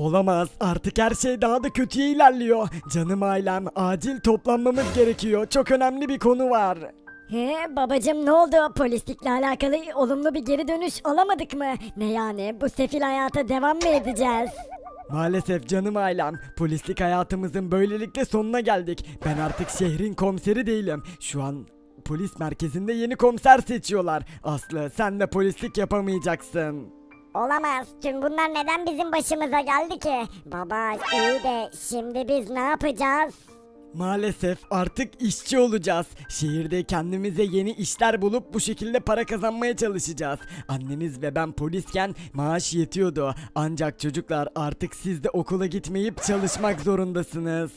Olamaz artık her şey daha da kötüye ilerliyor. Canım ailem acil toplanmamız gerekiyor. Çok önemli bir konu var. He babacım ne oldu? Polislikle alakalı olumlu bir geri dönüş alamadık mı? Ne yani bu sefil hayata devam mı edeceğiz? Maalesef canım ailem polislik hayatımızın böylelikle sonuna geldik. Ben artık şehrin komiseri değilim. Şu an polis merkezinde yeni komiser seçiyorlar. Aslı sen de polislik yapamayacaksın. Olamaz. Tüm bunlar neden bizim başımıza geldi ki? Baba iyi de şimdi biz ne yapacağız? Maalesef artık işçi olacağız. Şehirde kendimize yeni işler bulup bu şekilde para kazanmaya çalışacağız. Anneniz ve ben polisken maaş yetiyordu. Ancak çocuklar artık siz de okula gitmeyip çalışmak zorundasınız.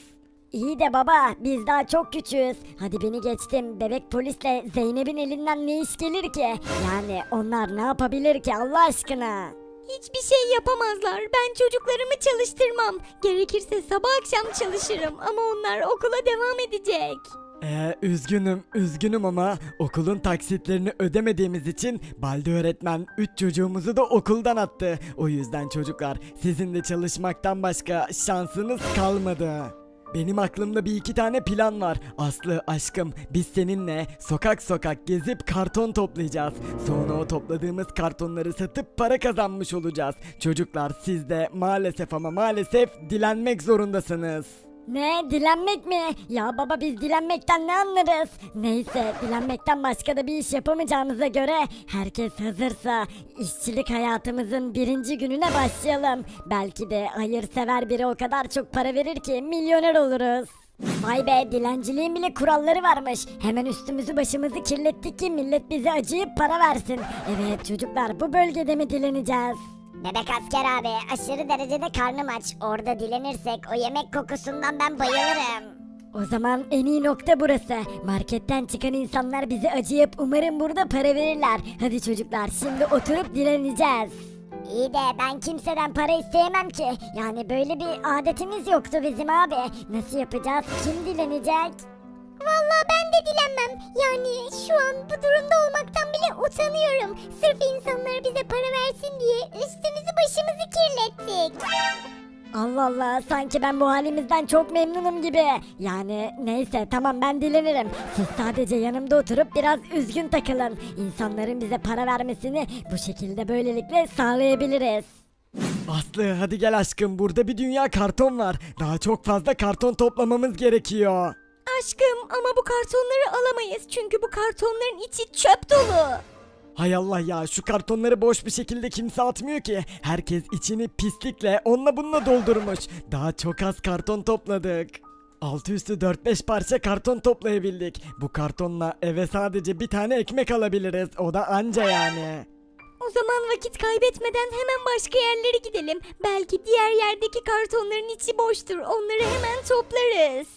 İyi de baba biz daha çok küçüğüz. Hadi beni geçtim. Bebek polisle Zeynep'in elinden ne iş gelir ki? Yani onlar ne yapabilir ki Allah aşkına? Hiçbir şey yapamazlar. Ben çocuklarımı çalıştırmam. Gerekirse sabah akşam çalışırım ama onlar okula devam edecek. Ee, üzgünüm, üzgünüm ama okulun taksitlerini ödemediğimiz için Balde öğretmen 3 çocuğumuzu da okuldan attı. O yüzden çocuklar sizin de çalışmaktan başka şansınız kalmadı. Benim aklımda bir iki tane plan var. Aslı aşkım biz seninle sokak sokak gezip karton toplayacağız. Sonra o topladığımız kartonları satıp para kazanmış olacağız. Çocuklar siz de maalesef ama maalesef dilenmek zorundasınız. Ne dilenmek mi? Ya baba biz dilenmekten ne anlarız? Neyse dilenmekten başka da bir iş yapamayacağımıza göre herkes hazırsa işçilik hayatımızın birinci gününe başlayalım. Belki de hayırsever biri o kadar çok para verir ki milyoner oluruz. Vay be dilenciliğin bile kuralları varmış. Hemen üstümüzü başımızı kirlettik ki millet bize acıyıp para versin. Evet çocuklar bu bölgede mi dileneceğiz? Bebek asker abi aşırı derecede karnım aç. Orada dilenirsek o yemek kokusundan ben bayılırım. O zaman en iyi nokta burası. Marketten çıkan insanlar bize acıyıp umarım burada para verirler. Hadi çocuklar şimdi oturup dileneceğiz. İyi de ben kimseden para isteyemem ki. Yani böyle bir adetimiz yoktu bizim abi. Nasıl yapacağız? Kim dilenecek? Vallahi ben de dilenmem. Yani şu an bu durumda olmaktan bile utanıyorum. Sırf insanlar bize para versin diye üstümüzü başımızı kirlettik. Allah Allah sanki ben bu halimizden çok memnunum gibi. Yani neyse tamam ben dilenirim. Siz sadece yanımda oturup biraz üzgün takılın. İnsanların bize para vermesini bu şekilde böylelikle sağlayabiliriz. Aslı hadi gel aşkım burada bir dünya karton var. Daha çok fazla karton toplamamız gerekiyor. Aşkım ama bu kartonları alamayız çünkü bu kartonların içi çöp dolu. Hay Allah ya şu kartonları boş bir şekilde kimse atmıyor ki. Herkes içini pislikle onunla bununla doldurmuş. Daha çok az karton topladık. Altı üstü 4-5 parça karton toplayabildik. Bu kartonla eve sadece bir tane ekmek alabiliriz. O da anca yani. O zaman vakit kaybetmeden hemen başka yerlere gidelim. Belki diğer yerdeki kartonların içi boştur. Onları hemen toplarız.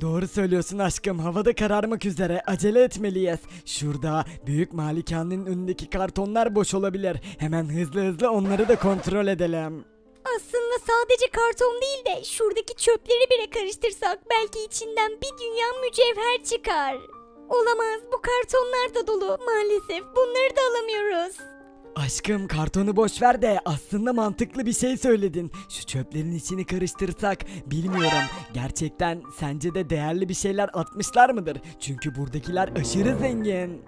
Doğru söylüyorsun aşkım. Havada kararmak üzere. Acele etmeliyiz. Şurada büyük malikanenin önündeki kartonlar boş olabilir. Hemen hızlı hızlı onları da kontrol edelim. Aslında sadece karton değil de şuradaki çöpleri bile karıştırsak belki içinden bir dünya mücevher çıkar. Olamaz bu kartonlar da dolu maalesef bunları da. Aşkım kartonu boş ver de aslında mantıklı bir şey söyledin. Şu çöplerin içini karıştırsak bilmiyorum. Gerçekten sence de değerli bir şeyler atmışlar mıdır? Çünkü buradakiler aşırı zengin.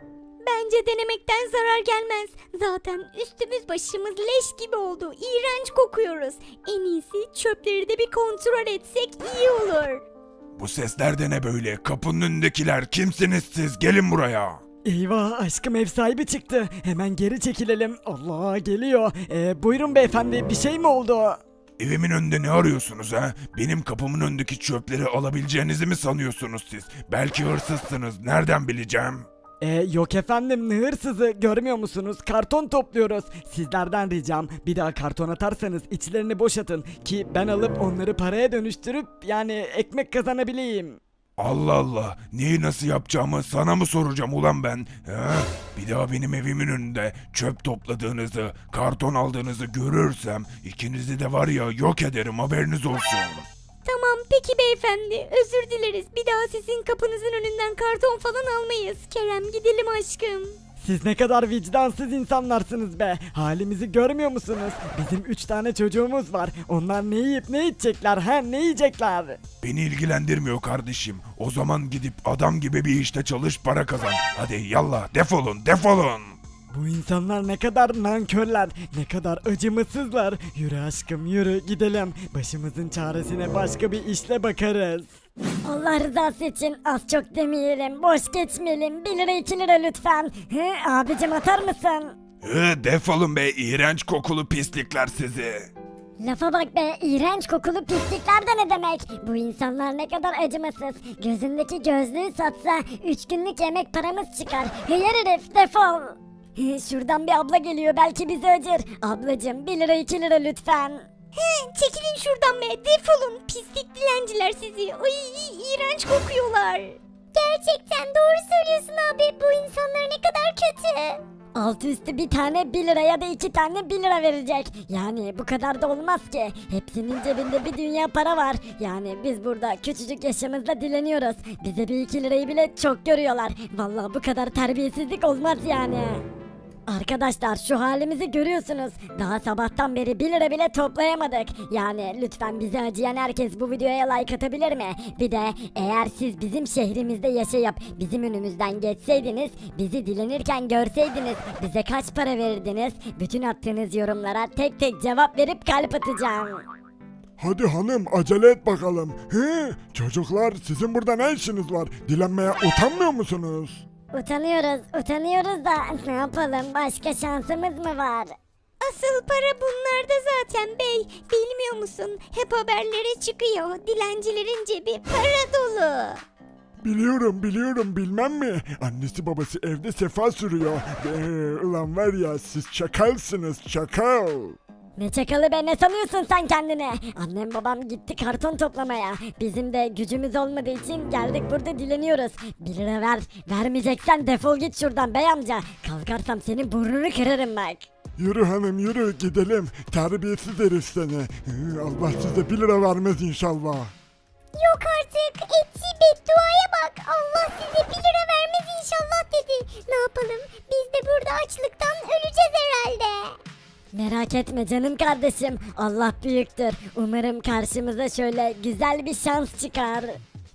Bence denemekten zarar gelmez. Zaten üstümüz başımız leş gibi oldu. İğrenç kokuyoruz. En iyisi çöpleri de bir kontrol etsek iyi olur. Bu sesler de ne böyle? Kapının önündekiler kimsiniz siz? Gelin buraya. Eyvah aşkım ev sahibi çıktı. Hemen geri çekilelim. Allah geliyor. Ee, buyurun beyefendi bir şey mi oldu? Evimin önünde ne arıyorsunuz ha? Benim kapımın önündeki çöpleri alabileceğinizi mi sanıyorsunuz siz? Belki hırsızsınız. Nereden bileceğim? Ee, yok efendim ne hırsızı görmüyor musunuz? Karton topluyoruz. Sizlerden ricam bir daha karton atarsanız içlerini boşaltın ki ben alıp onları paraya dönüştürüp yani ekmek kazanabileyim. Allah Allah. Neyi nasıl yapacağımı sana mı soracağım ulan ben? Ha? Bir daha benim evimin önünde çöp topladığınızı, karton aldığınızı görürsem ikinizi de var ya yok ederim haberiniz olsun. Tamam peki beyefendi özür dileriz. Bir daha sizin kapınızın önünden karton falan almayız. Kerem gidelim aşkım. Siz ne kadar vicdansız insanlarsınız be. Halimizi görmüyor musunuz? Bizim 3 tane çocuğumuz var. Onlar ne yiyip ne içecekler ha ne yiyecekler? Beni ilgilendirmiyor kardeşim. O zaman gidip adam gibi bir işte çalış para kazan. Hadi yallah defolun defolun. Bu insanlar ne kadar nankörler, ne kadar acımasızlar. Yürü aşkım yürü gidelim. Başımızın çaresine başka bir işle bakarız. Allah rızası için az çok demeyelim, boş geçmeyelim. 1 lira 2 lira lütfen. Hı, abicim atar mısın? Hı, defolun be iğrenç kokulu pislikler sizi. Lafa bak be, iğrenç kokulu pislikler de ne demek? Bu insanlar ne kadar acımasız. Gözündeki gözlüğü satsa 3 günlük yemek paramız çıkar. Hıyar herif defol. Hı, Şuradan bir abla geliyor belki bizi acır. Ablacım 1 lira 2 lira lütfen. He, çekilin şuradan be defolun pislik dilenciler sizi. Ay iğrenç kokuyorlar. Gerçekten doğru söylüyorsun abi. Bu insanlar ne kadar kötü. Altı üstü bir tane 1 lira ya da iki tane 1 lira verecek. Yani bu kadar da olmaz ki. Hepsinin cebinde bir dünya para var. Yani biz burada küçücük yaşımızda dileniyoruz. Bize bir iki lirayı bile çok görüyorlar. Vallahi bu kadar terbiyesizlik olmaz yani. Arkadaşlar şu halimizi görüyorsunuz. Daha sabahtan beri 1 lira bile toplayamadık. Yani lütfen bize acıyan herkes bu videoya like atabilir mi? Bir de eğer siz bizim şehrimizde yaşayıp bizim önümüzden geçseydiniz, bizi dilenirken görseydiniz, bize kaç para verirdiniz? Bütün attığınız yorumlara tek tek cevap verip kalp atacağım. Hadi hanım acele et bakalım. He, çocuklar sizin burada ne işiniz var? Dilenmeye utanmıyor musunuz? Utanıyoruz, utanıyoruz da ne yapalım? Başka şansımız mı var? Asıl para bunlarda zaten bey. Bilmiyor musun? Hep haberlere çıkıyor. Dilencilerin cebi para dolu. Biliyorum biliyorum bilmem mi? Annesi babası evde sefa sürüyor. Ee, ulan var ya siz çakalsınız çakal. Ne çakalı be ne sanıyorsun sen kendini? Annem babam gitti karton toplamaya. Bizim de gücümüz olmadığı için geldik burada dileniyoruz. 1 lira ver. Vermeyeceksen defol git şuradan bey amca. Kalkarsam senin burnunu kırarım bak. Yürü hanım yürü gidelim. Terbiyesiz herif seni. Allah size bir lira vermez inşallah. Yok artık. Etçi bedduaya Merak etme canım kardeşim. Allah büyüktür. Umarım karşımıza şöyle güzel bir şans çıkar.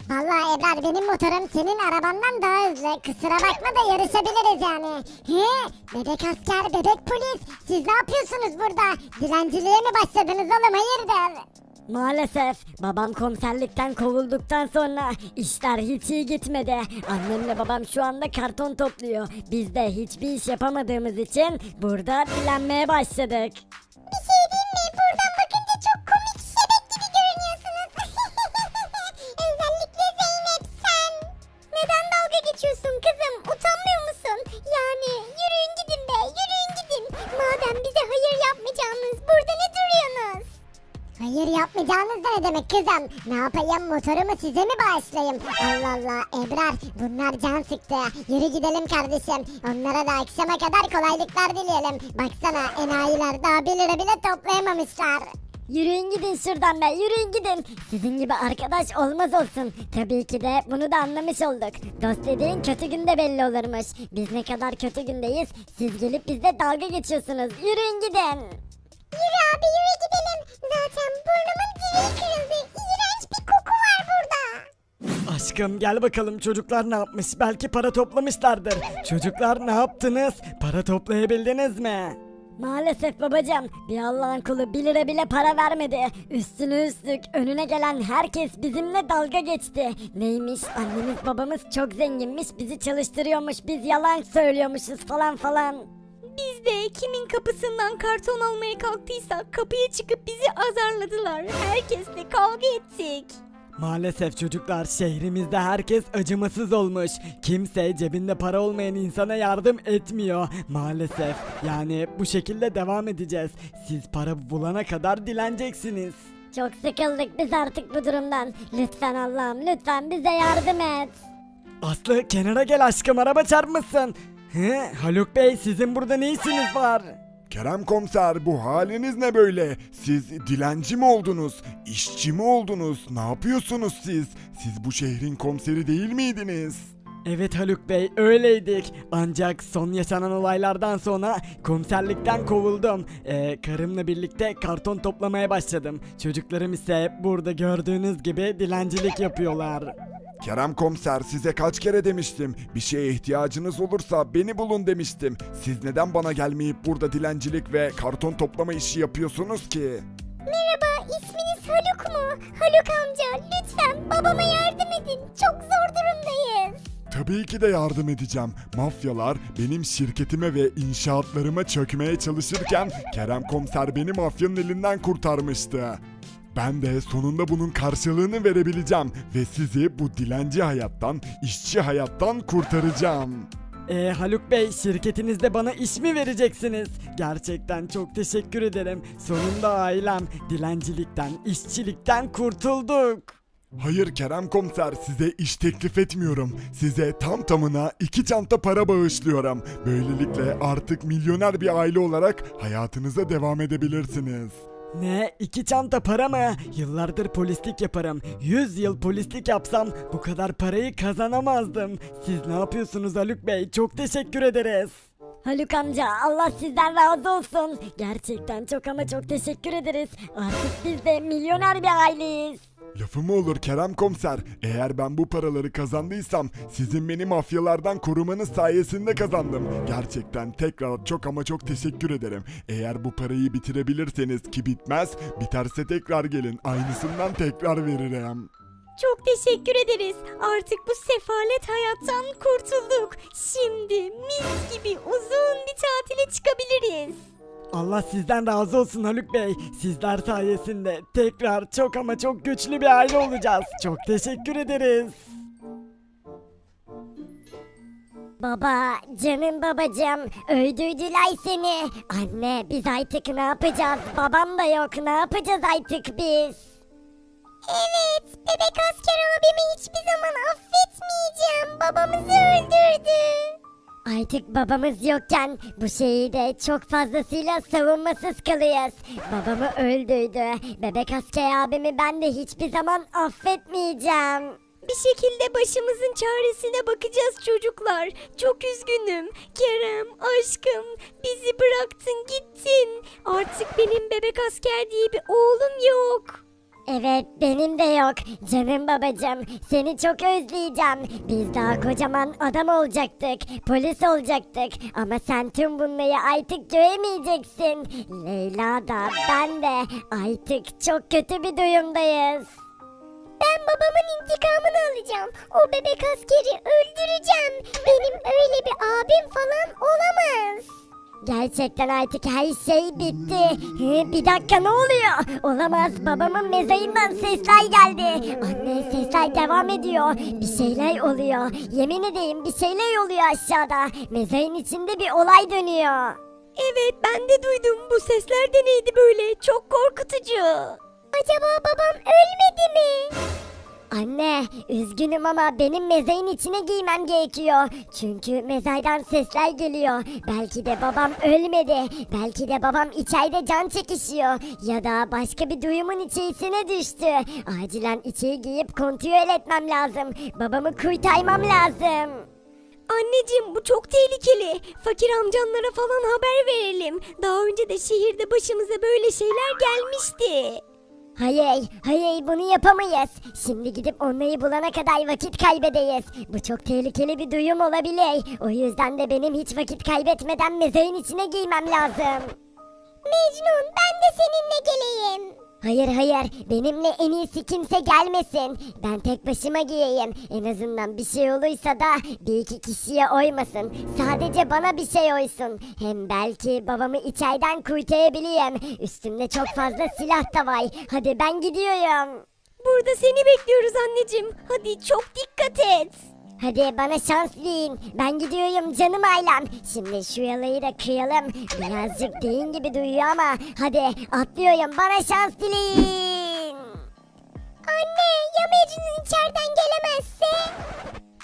Vallahi Ebrar benim motorum senin arabandan daha hızlı. Kusura bakma da yarışabiliriz yani. He? Bebek asker, bebek polis. Siz ne yapıyorsunuz burada? Dilenciliğe mi başladınız oğlum hayırdır? Maalesef babam komiserlikten kovulduktan sonra işler hiç iyi gitmedi. Annemle babam şu anda karton topluyor. Biz de hiçbir iş yapamadığımız için burada dilenmeye başladık. Bir şey diyeyim mi? Buradan demek kızım? Ne yapayım motorumu size mi bağışlayayım? Allah Allah Ebrar bunlar can sıktı. Yürü gidelim kardeşim. Onlara da akşama kadar kolaylıklar dileyelim. Baksana enayiler daha 1 lira bile toplayamamışlar. Yürüyün gidin şuradan be yürüyün gidin. Sizin gibi arkadaş olmaz olsun. Tabii ki de bunu da anlamış olduk. Dost dediğin kötü günde belli olurmuş. Biz ne kadar kötü gündeyiz siz gelip bizle dalga geçiyorsunuz. Yürüyün gidin. Yürü abi yürü gidelim. Zaten burnumun direği kırıldı. İğrenç bir koku var burada. Aşkım gel bakalım çocuklar ne yapmış? Belki para toplamışlardır. Çocuklar ne yaptınız? Para toplayabildiniz mi? Maalesef babacığım bir Allah'ın kulu 1 lira bile para vermedi. Üstüne üstlük önüne gelen herkes bizimle dalga geçti. Neymiş annemiz babamız çok zenginmiş bizi çalıştırıyormuş biz yalan söylüyormuşuz falan falan. Biz de kimin kapısından karton almaya kalktıysak kapıya çıkıp bizi azarladılar. Herkesle kavga ettik. Maalesef çocuklar şehrimizde herkes acımasız olmuş. Kimse cebinde para olmayan insana yardım etmiyor. Maalesef. Yani bu şekilde devam edeceğiz. Siz para bulana kadar dileneceksiniz. Çok sıkıldık biz artık bu durumdan. Lütfen Allah'ım lütfen bize yardım et. Aslı kenara gel aşkım araba çarpmasın. He, Haluk Bey sizin burada ne işiniz var? Kerem komiser bu haliniz ne böyle? Siz dilenci mi oldunuz? İşçi mi oldunuz? Ne yapıyorsunuz siz? Siz bu şehrin komiseri değil miydiniz? Evet Haluk Bey öyleydik. Ancak son yaşanan olaylardan sonra komiserlikten kovuldum. Ee, karımla birlikte karton toplamaya başladım. Çocuklarım ise burada gördüğünüz gibi dilencilik yapıyorlar. Kerem komiser size kaç kere demiştim. Bir şeye ihtiyacınız olursa beni bulun demiştim. Siz neden bana gelmeyip burada dilencilik ve karton toplama işi yapıyorsunuz ki? Merhaba, isminiz Haluk mu? Haluk amca, lütfen babama yardım edin. Çok zor durumdayız. Tabii ki de yardım edeceğim. Mafyalar benim şirketime ve inşaatlarıma çökmeye çalışırken Kerem komiser beni mafyanın elinden kurtarmıştı. Ben de sonunda bunun karşılığını verebileceğim ve sizi bu dilenci hayattan, işçi hayattan kurtaracağım. Ee, Haluk Bey şirketinizde bana iş mi vereceksiniz? Gerçekten çok teşekkür ederim. Sonunda ailem dilencilikten, işçilikten kurtulduk. Hayır Kerem komiser size iş teklif etmiyorum. Size tam tamına iki çanta para bağışlıyorum. Böylelikle artık milyoner bir aile olarak hayatınıza devam edebilirsiniz. Ne? İki çanta para mı? Yıllardır polislik yaparım. 100 yıl polislik yapsam bu kadar parayı kazanamazdım. Siz ne yapıyorsunuz Haluk Bey? Çok teşekkür ederiz. Haluk amca Allah sizden razı olsun. Gerçekten çok ama çok teşekkür ederiz. Artık biz de milyoner bir aileyiz. Lafı mı olur Kerem komiser? Eğer ben bu paraları kazandıysam sizin beni mafyalardan korumanız sayesinde kazandım. Gerçekten tekrar çok ama çok teşekkür ederim. Eğer bu parayı bitirebilirseniz ki bitmez, biterse tekrar gelin. Aynısından tekrar veririm. Çok teşekkür ederiz. Artık bu sefalet hayattan kurtulduk. Şimdi mis gibi uzun bir tatile çıkabiliriz. Allah sizden razı olsun Haluk Bey. Sizler sayesinde tekrar çok ama çok güçlü bir aile olacağız. Çok teşekkür ederiz. Baba, canım babacığım, öldürdüler seni. Anne, biz artık ne yapacağız? Babam da yok, ne yapacağız artık biz? Evet, bebek asker abimi hiçbir zaman affetmeyeceğim. Babamızı öldürdü. Artık babamız yokken bu şehirde çok fazlasıyla savunmasız kalıyoruz. Babamı öldürdü. Bebek asker abimi ben de hiçbir zaman affetmeyeceğim. Bir şekilde başımızın çaresine bakacağız çocuklar. Çok üzgünüm. Kerem, aşkım, bizi bıraktın gittin. Artık benim bebek asker diye bir oğlum yok. Evet benim de yok. Canım babacığım seni çok özleyeceğim. Biz daha kocaman adam olacaktık. Polis olacaktık. Ama sen tüm bunları artık göremeyeceksin. Leyla da ben de artık çok kötü bir durumdayız. Ben babamın intikamını alacağım. O bebek askeri öldüreceğim. Benim öyle bir abim falan olamaz. Gerçekten artık her şey bitti. Hı, Bir dakika ne oluyor? Olamaz babamın mezarından sesler geldi. Anne sesler devam ediyor. Bir şeyler oluyor. Yemin edeyim bir şeyler oluyor aşağıda. Mezarın içinde bir olay dönüyor. Evet ben de duydum. Bu sesler de neydi böyle? Çok korkutucu. Acaba babam ölmedi mi? Anne, üzgünüm ama benim mezarın içine giymem gerekiyor. Çünkü mezardan sesler geliyor. Belki de babam ölmedi. Belki de babam içeride can çekişiyor. Ya da başka bir duyumun içerisine düştü. Acilen içeri giyip kontrol etmem lazım. Babamı kurtarmam lazım. Anneciğim bu çok tehlikeli. Fakir amcanlara falan haber verelim. Daha önce de şehirde başımıza böyle şeyler gelmişti. Hayır, hayır bunu yapamayız. Şimdi gidip onları bulana kadar vakit kaybedeyiz. Bu çok tehlikeli bir duyum olabilir. O yüzden de benim hiç vakit kaybetmeden mezarın içine giymem lazım. Mecnun ben de seninle geleyim. Hayır hayır benimle en iyisi kimse gelmesin. Ben tek başıma giyeyim. En azından bir şey olursa da bir iki kişiye oymasın. Sadece bana bir şey oysun. Hem belki babamı içeriden kurtarabileyim. Üstümde çok fazla silah da var. Hadi ben gidiyorum. Burada seni bekliyoruz anneciğim. Hadi çok dikkat et. Hadi bana şans deyin. Ben gidiyorum canım ailem. Şimdi şu yalayı da kıyalım. Birazcık deyin gibi duyuyor ama. Hadi atlıyorum bana şans dileyin. Anne ya Mecnun içeriden gelemezse?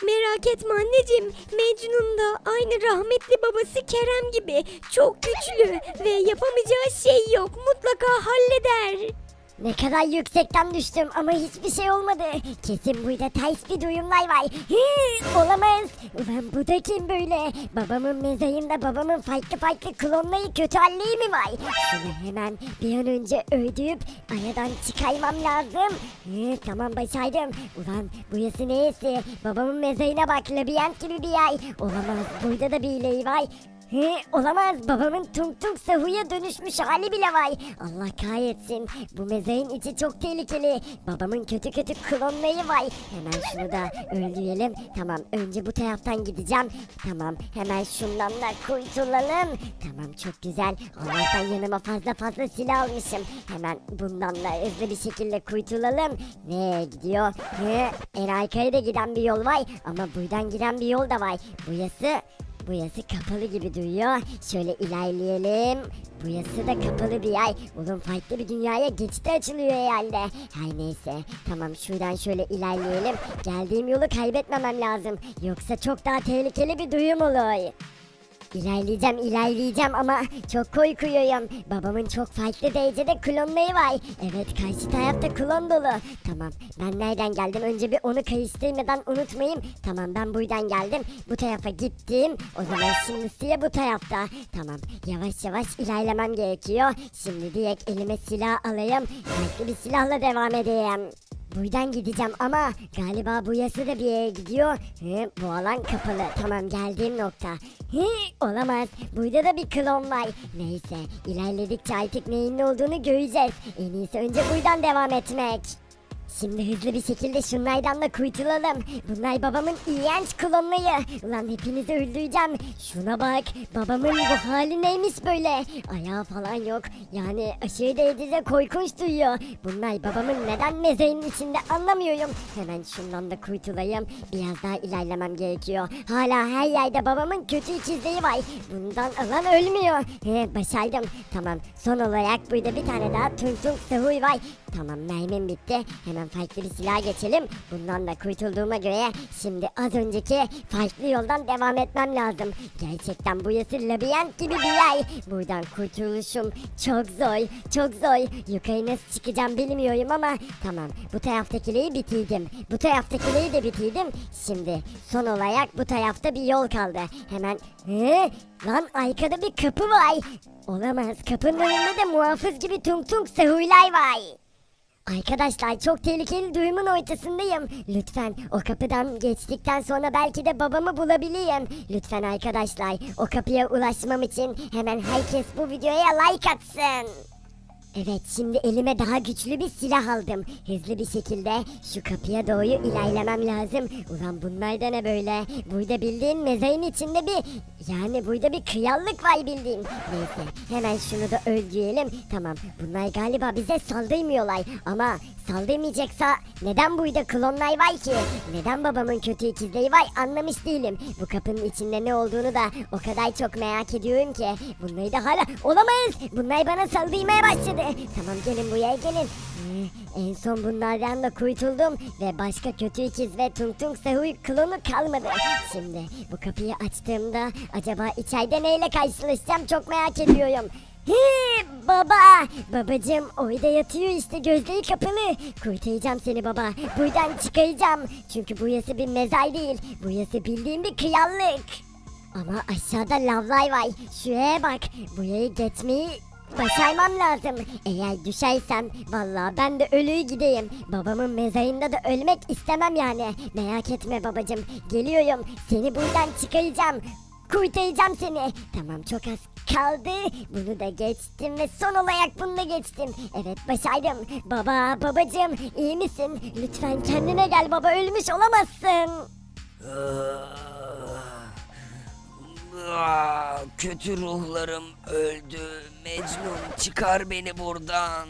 Merak etme anneciğim. Mecnun da aynı rahmetli babası Kerem gibi çok güçlü ve yapamayacağı şey yok. Mutlaka halleder. Ne kadar yüksekten düştüm ama hiçbir şey olmadı. Kesin burada ters bir duyumlar var. Hı, olamaz. Ulan bu da kim böyle? Babamın mezayında babamın farklı farklı klonlayı kötü halleyi mi var? Şunu hemen bir an önce öldürüp ayadan çıkarmam lazım. Hı, tamam başardım. Ulan burası neresi? Babamın mezayına bak labirent gibi bir yer. Olamaz burada da bir ileği var. He, olamaz babamın tung tung sahuya dönüşmüş hali bile var. Allah kahretsin bu mezarın içi çok tehlikeli. Babamın kötü kötü klonları var. Hemen şunu da öldürelim. Tamam önce bu taraftan gideceğim. Tamam hemen şundan da kurtulalım. Tamam çok güzel. Allah'tan yanıma fazla fazla silah almışım. Hemen bundan da hızlı bir şekilde kurtulalım. Nereye gidiyor? He, en arkaya giden bir yol var. Ama buradan giden bir yol da var. Burası Burası kapalı gibi duruyor. Şöyle ilerleyelim. Burası da kapalı bir yer. Oğlum farklı bir dünyaya geçti açılıyor herhalde. Her neyse. Tamam şuradan şöyle ilerleyelim. Geldiğim yolu kaybetmemem lazım. Yoksa çok daha tehlikeli bir duyum olur. İlerleyeceğim ilerleyeceğim ama çok korkuyorum. Babamın çok farklı derecede klonları var. Evet karşı tarafta klon dolu. Tamam ben nereden geldim önce bir onu karıştırmadan unutmayayım. Tamam ben buradan geldim. Bu tarafa gittim. O zaman şimdi sıra bu tarafta. Tamam yavaş yavaş ilerlemem gerekiyor. Şimdi direkt elime silah alayım. Farklı bir silahla devam edeyim. Buradan gideceğim ama galiba bu yası da bir yere gidiyor. Hı, bu alan kapalı. Tamam geldiğim nokta. Hı, olamaz. Burada da bir klon var. Neyse ilerledikçe artık neyin ne olduğunu göreceğiz. En iyisi önce buradan devam etmek. Şimdi hızlı bir şekilde şunlardan da kurtulalım. Bunlar babamın iğrenç klonları. Ulan hepinizi öldüreceğim. Şuna bak. Babamın bu hali neymiş böyle? Ayağı falan yok. Yani aşırı derecede korkunç duyuyor. Bunlar babamın neden mezarının içinde anlamıyorum. Hemen şundan da kurtulayım. Biraz daha ilerlemem gerekiyor. Hala her yerde babamın kötü ikizleri var. Bundan alan ölmüyor. He, başardım. Tamam. Son olarak burada bir tane daha tung tung sahuy var. Tamam mermim bitti. Hemen farklı bir silah geçelim. Bundan da kurtulduğuma göre şimdi az önceki farklı yoldan devam etmem lazım. Gerçekten bu yası labirent gibi bir yer. Buradan kurtuluşum çok zor. Çok zor. Yukarı nasıl çıkacağım bilmiyorum ama tamam. Bu taraftakileri bitirdim. Bu taraftakileri de bitirdim. Şimdi son olarak bu tarafta bir yol kaldı. Hemen Hı? Lan arkada bir kapı var. Olamaz. Kapının önünde de muhafız gibi tung tung sahurlar var. Arkadaşlar çok tehlikeli duyumun ortasındayım. Lütfen o kapıdan geçtikten sonra belki de babamı bulabilirim. Lütfen arkadaşlar o kapıya ulaşmam için hemen herkes bu videoya like atsın. Evet şimdi elime daha güçlü bir silah aldım. Hızlı bir şekilde şu kapıya doğru ilerlemem lazım. Ulan bunlar da ne böyle? Burada bildiğin mezarın içinde bir... Yani burada bir kıyallık var bildiğin. Neyse hemen şunu da öldürelim. Tamam bunlar galiba bize saldırmıyorlar. Ama saldırmayacaksa neden burada klonlar var ki? Neden babamın kötü ikizleri var anlamış değilim. Bu kapının içinde ne olduğunu da o kadar çok merak ediyorum ki. Bunları da hala olamaz. Bunlar bana saldırmaya başladı. Tamam gelin buraya gelin. Ee, en son bunlardan da kurtuldum ve başka kötü ikiz ve tung tung sahuy klonu kalmadı. Şimdi bu kapıyı açtığımda acaba içeride neyle karşılaşacağım çok merak ediyorum. He, baba, babacım orada yatıyor işte gözleri kapalı. Kurtaracağım seni baba. Buradan çıkaracağım. Çünkü burası bir mezar değil. Burası bildiğim bir kıyallık. Ama aşağıda lavlar var. Şuraya bak. Burayı geçmeyi başarmam lazım. Eğer düşersem vallahi ben de ölüyü gideyim. Babamın mezarında da ölmek istemem yani. Merak etme babacım. Geliyorum. Seni buradan çıkaracağım. Kurtaracağım seni. Tamam çok az kaldı. Bunu da geçtim ve son olarak bunu da geçtim. Evet başardım. Baba babacım iyi misin? Lütfen kendine gel baba ölmüş olamazsın. Kötü ruhlarım öldü. Mecnun çıkar beni buradan.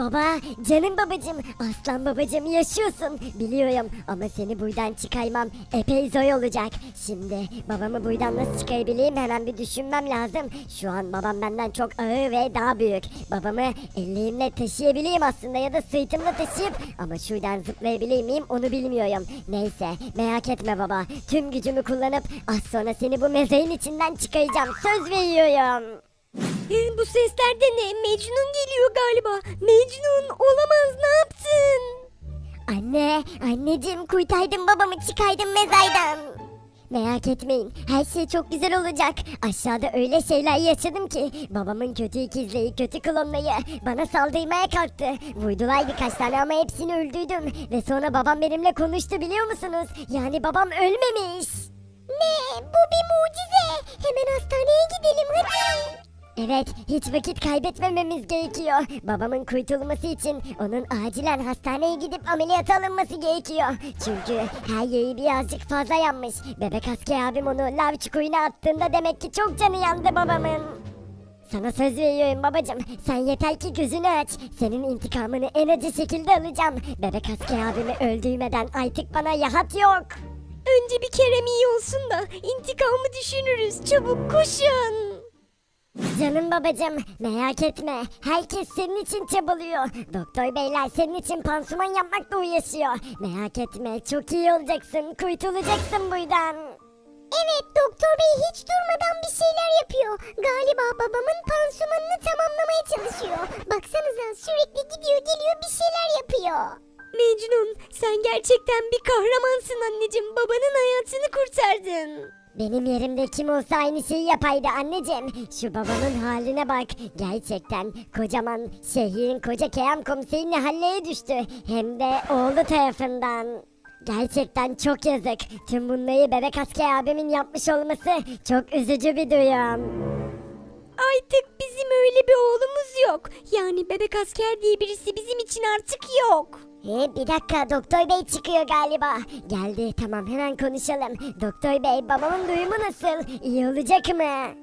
Baba, canım babacım, aslan babacım yaşıyorsun. Biliyorum ama seni buradan çıkarmam epey zor olacak. Şimdi babamı buradan nasıl çıkarabileyim hemen bir düşünmem lazım. Şu an babam benden çok ağır ve daha büyük. Babamı ellerimle taşıyabileyim aslında ya da sırtımla taşıyıp ama şuradan zıplayabilir miyim onu bilmiyorum. Neyse merak etme baba. Tüm gücümü kullanıp az sonra seni bu mezarın içinden çıkaracağım. Söz veriyorum. Bu sesler de ne? Mecnun geliyor galiba. Mecnun olamaz ne yaptın? Anne, anneciğim kurtardım babamı çıkaydım mezaydan. Merak etmeyin her şey çok güzel olacak. Aşağıda öyle şeyler yaşadım ki babamın kötü ikizliği, kötü klonlayı bana saldırmaya kalktı. Vurdular birkaç tane ama hepsini öldürdüm. Ve sonra babam benimle konuştu biliyor musunuz? Yani babam ölmemiş. Ne? Bu bir mucize. Hemen hastaneye gidelim hadi. Evet, hiç vakit kaybetmememiz gerekiyor. Babamın kurtulması için onun acilen hastaneye gidip ameliyata alınması gerekiyor. Çünkü her yeri birazcık fazla yanmış. Bebek asker abim onu lav çukuruna attığında demek ki çok canı yandı babamın. Sana söz veriyorum babacım. Sen yeter ki gözünü aç. Senin intikamını en acı şekilde alacağım. Bebek asker abimi öldürmeden artık bana yahat yok. Önce bir Kerem iyi olsun da intikamı düşünürüz. Çabuk koşun. Canım babacım merak etme. Herkes senin için çabalıyor. Doktor beyler senin için pansuman yapmakla uğraşıyor. Merak etme çok iyi olacaksın. Kurtulacaksın buradan. Evet doktor bey hiç durmadan bir şeyler yapıyor. Galiba babamın pansumanını tamamlamaya çalışıyor. Baksanıza sürekli gidiyor geliyor bir şeyler yapıyor. Mecnun sen gerçekten bir kahramansın anneciğim. Babanın hayatını kurtardın. Benim yerimde kim olsa aynı şeyi yapaydı anneciğim. Şu babanın haline bak. Gerçekten kocaman şehrin koca Kerem komiserinin halleye düştü. Hem de oğlu tarafından. Gerçekten çok yazık. Tüm bunları bebek asker abimin yapmış olması çok üzücü bir duyum. Artık bizim öyle bir oğlumuz yok. Yani bebek asker diye birisi bizim için artık yok. He, bir dakika doktor bey çıkıyor galiba. Geldi tamam hemen konuşalım. Doktor bey babamın duyumu nasıl? İyi olacak mı?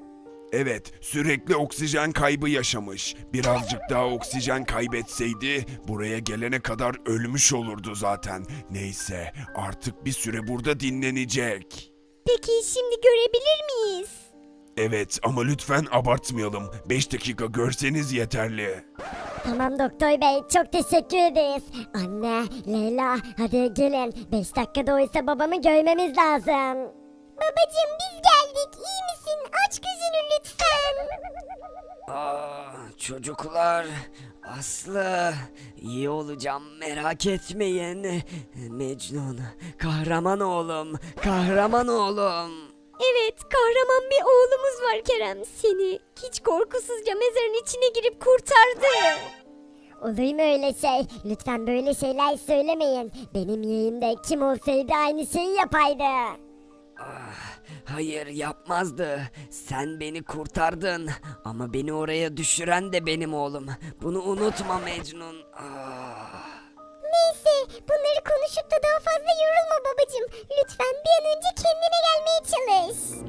Evet, sürekli oksijen kaybı yaşamış. Birazcık daha oksijen kaybetseydi buraya gelene kadar ölmüş olurdu zaten. Neyse, artık bir süre burada dinlenecek. Peki şimdi görebilir miyiz? Evet ama lütfen abartmayalım. 5 dakika görseniz yeterli. Tamam doktor bey çok teşekkür ederiz. Anne, Leyla hadi gelin. 5 dakikada oysa babamı görmemiz lazım. Babacım biz geldik. İyi misin? Aç gözünü lütfen. Aa, çocuklar, Aslı, iyi olacağım merak etmeyin. Mecnun, kahraman oğlum, kahraman oğlum. Evet kahraman bir oğlumuz var Kerem. Seni hiç korkusuzca mezarın içine girip kurtardı. Olur mu öyle şey? Lütfen böyle şeyler söylemeyin. Benim yeğimde kim olsaydı aynı şeyi yapaydı. Hayır yapmazdı. Sen beni kurtardın. Ama beni oraya düşüren de benim oğlum. Bunu unutma Mecnun. Ah. Bunları konuşup da daha fazla yorulma babacım. Lütfen bir an önce kendine gelmeye çalış.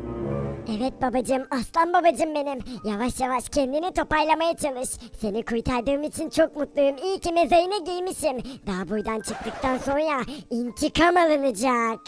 Evet babacım aslan babacım benim. Yavaş yavaş kendini toparlamaya çalış. Seni kurtardığım için çok mutluyum. İyi ki mezarına giymişim. Daha buradan çıktıktan sonra intikam alınacak.